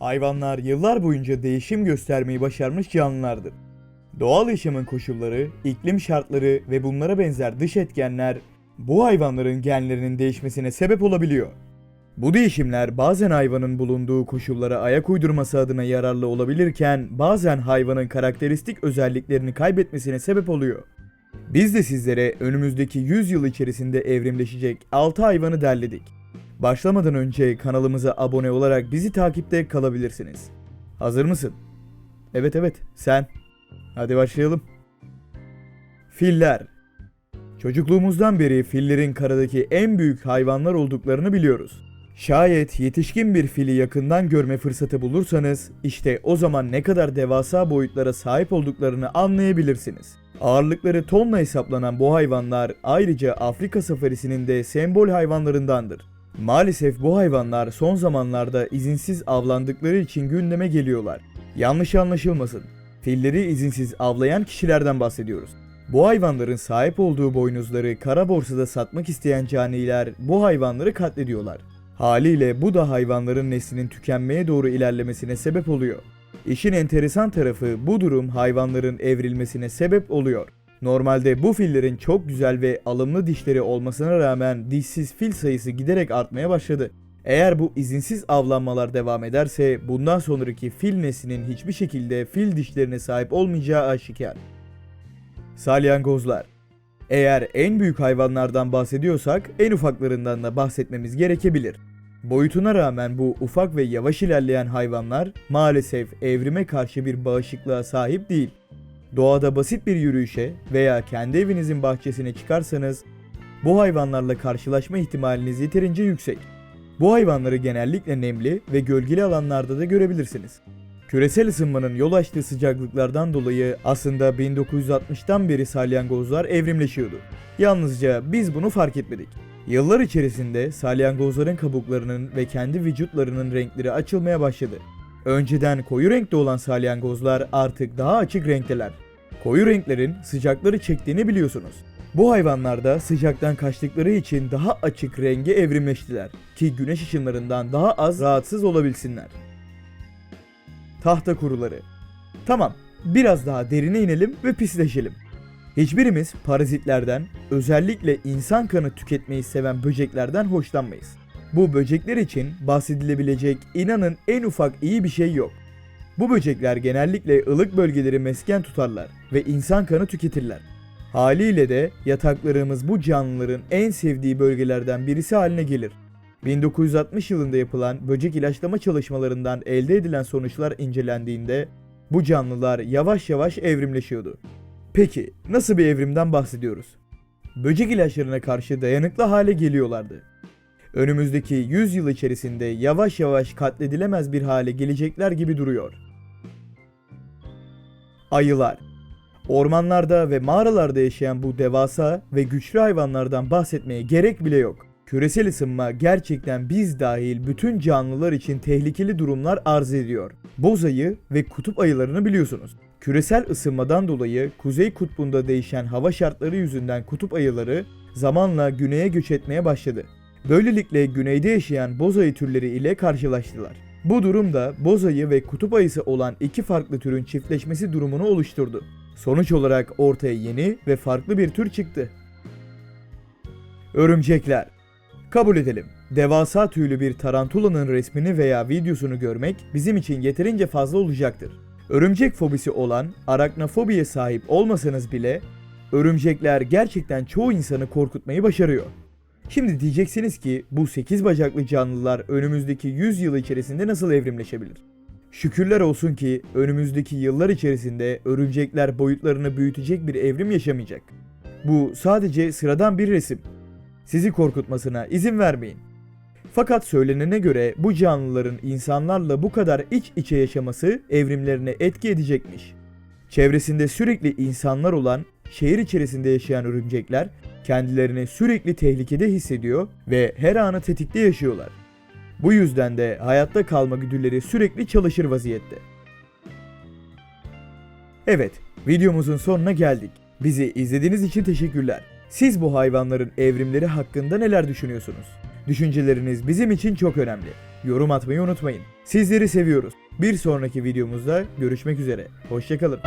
Hayvanlar yıllar boyunca değişim göstermeyi başarmış canlılardır. Doğal yaşamın koşulları, iklim şartları ve bunlara benzer dış etkenler bu hayvanların genlerinin değişmesine sebep olabiliyor. Bu değişimler bazen hayvanın bulunduğu koşullara ayak uydurması adına yararlı olabilirken bazen hayvanın karakteristik özelliklerini kaybetmesine sebep oluyor. Biz de sizlere önümüzdeki 100 yıl içerisinde evrimleşecek 6 hayvanı derledik. Başlamadan önce kanalımıza abone olarak bizi takipte kalabilirsiniz. Hazır mısın? Evet evet sen. Hadi başlayalım. Filler. Çocukluğumuzdan beri fillerin karadaki en büyük hayvanlar olduklarını biliyoruz. Şayet yetişkin bir fili yakından görme fırsatı bulursanız işte o zaman ne kadar devasa boyutlara sahip olduklarını anlayabilirsiniz. Ağırlıkları tonla hesaplanan bu hayvanlar ayrıca Afrika safarisinin de sembol hayvanlarındandır. Maalesef bu hayvanlar son zamanlarda izinsiz avlandıkları için gündeme geliyorlar. Yanlış anlaşılmasın. Filleri izinsiz avlayan kişilerden bahsediyoruz. Bu hayvanların sahip olduğu boynuzları kara borsada satmak isteyen caniler bu hayvanları katlediyorlar. Haliyle bu da hayvanların neslinin tükenmeye doğru ilerlemesine sebep oluyor. İşin enteresan tarafı bu durum hayvanların evrilmesine sebep oluyor. Normalde bu fillerin çok güzel ve alımlı dişleri olmasına rağmen dişsiz fil sayısı giderek artmaya başladı. Eğer bu izinsiz avlanmalar devam ederse bundan sonraki fil neslinin hiçbir şekilde fil dişlerine sahip olmayacağı aşikar. Salyangozlar Eğer en büyük hayvanlardan bahsediyorsak en ufaklarından da bahsetmemiz gerekebilir. Boyutuna rağmen bu ufak ve yavaş ilerleyen hayvanlar maalesef evrime karşı bir bağışıklığa sahip değil. Doğada basit bir yürüyüşe veya kendi evinizin bahçesine çıkarsanız bu hayvanlarla karşılaşma ihtimaliniz yeterince yüksek. Bu hayvanları genellikle nemli ve gölgeli alanlarda da görebilirsiniz. Küresel ısınmanın yol açtığı sıcaklıklardan dolayı aslında 1960'tan beri salyangozlar evrimleşiyordu. Yalnızca biz bunu fark etmedik. Yıllar içerisinde salyangozların kabuklarının ve kendi vücutlarının renkleri açılmaya başladı. Önceden koyu renkte olan salyangozlar artık daha açık renkteler. Koyu renklerin sıcakları çektiğini biliyorsunuz. Bu hayvanlar da sıcaktan kaçtıkları için daha açık renge evrimleştiler ki güneş ışınlarından daha az rahatsız olabilsinler. Tahta kuruları. Tamam, biraz daha derine inelim ve pisleşelim. Hiçbirimiz parazitlerden, özellikle insan kanı tüketmeyi seven böceklerden hoşlanmayız. Bu böcekler için bahsedilebilecek inanın en ufak iyi bir şey yok. Bu böcekler genellikle ılık bölgeleri mesken tutarlar ve insan kanı tüketirler. Haliyle de yataklarımız bu canlıların en sevdiği bölgelerden birisi haline gelir. 1960 yılında yapılan böcek ilaçlama çalışmalarından elde edilen sonuçlar incelendiğinde bu canlılar yavaş yavaş evrimleşiyordu. Peki nasıl bir evrimden bahsediyoruz? Böcek ilaçlarına karşı dayanıklı hale geliyorlardı. Önümüzdeki 100 yıl içerisinde yavaş yavaş katledilemez bir hale gelecekler gibi duruyor. Ayılar Ormanlarda ve mağaralarda yaşayan bu devasa ve güçlü hayvanlardan bahsetmeye gerek bile yok. Küresel ısınma gerçekten biz dahil bütün canlılar için tehlikeli durumlar arz ediyor. Boz ayı ve kutup ayılarını biliyorsunuz. Küresel ısınmadan dolayı Kuzey Kutbu'nda değişen hava şartları yüzünden kutup ayıları zamanla güneye göç etmeye başladı. Böylelikle güneyde yaşayan boz ayı türleri ile karşılaştılar. Bu durum da boz ayı ve kutup ayısı olan iki farklı türün çiftleşmesi durumunu oluşturdu. Sonuç olarak ortaya yeni ve farklı bir tür çıktı. Örümcekler Kabul edelim. Devasa tüylü bir tarantulanın resmini veya videosunu görmek bizim için yeterince fazla olacaktır. Örümcek fobisi olan araknofobiye sahip olmasanız bile örümcekler gerçekten çoğu insanı korkutmayı başarıyor. Şimdi diyeceksiniz ki bu 8 bacaklı canlılar önümüzdeki 100 yıl içerisinde nasıl evrimleşebilir? Şükürler olsun ki önümüzdeki yıllar içerisinde örümcekler boyutlarını büyütecek bir evrim yaşamayacak. Bu sadece sıradan bir resim. Sizi korkutmasına izin vermeyin. Fakat söylenene göre bu canlıların insanlarla bu kadar iç içe yaşaması evrimlerine etki edecekmiş. Çevresinde sürekli insanlar olan şehir içerisinde yaşayan örümcekler kendilerini sürekli tehlikede hissediyor ve her anı tetikte yaşıyorlar. Bu yüzden de hayatta kalma güdüleri sürekli çalışır vaziyette. Evet, Videomuzun sonuna geldik. Bizi izlediğiniz için teşekkürler. Siz bu hayvanların evrimleri hakkında neler düşünüyorsunuz? Düşünceleriniz bizim için çok önemli. Yorum atmayı unutmayın. Sizleri seviyoruz. Bir sonraki videomuzda görüşmek üzere. Hoşçakalın.